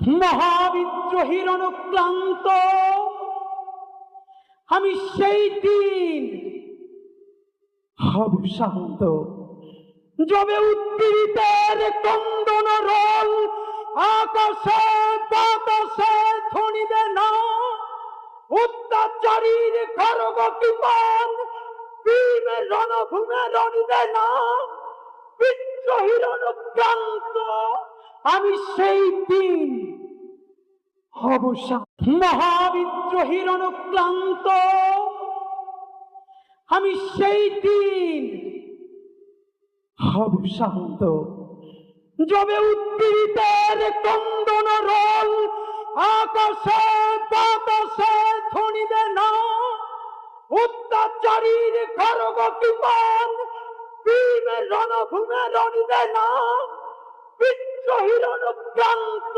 মহাবিদ্রোহীর অনুক্লান্ত আমি সেই দিন হব শান্ত। যবে উদ্দীরিতের কন্দন রোল, আকাশে বাতাসে ধ্বনিবে না। অত্যাচারীর খরগ কিমান ভীমের রণভূমে রণিবে না। বিদ্রোহীর অনুক্রান্ত আমি সেই দিন হব শা- মহাবিদ্রোহীর অনুক্রান্ত আমি সেই দিন হব শান্ত। যবে উদ্দীরিতের কন্দন রোল, আকাশে বাতাসে ধ্বনিবে না। অত্যাচারীর খরগ কিমান ভীমের রণভূমে রণিবে না। বিদ্রোহীর অনুক্রান্ত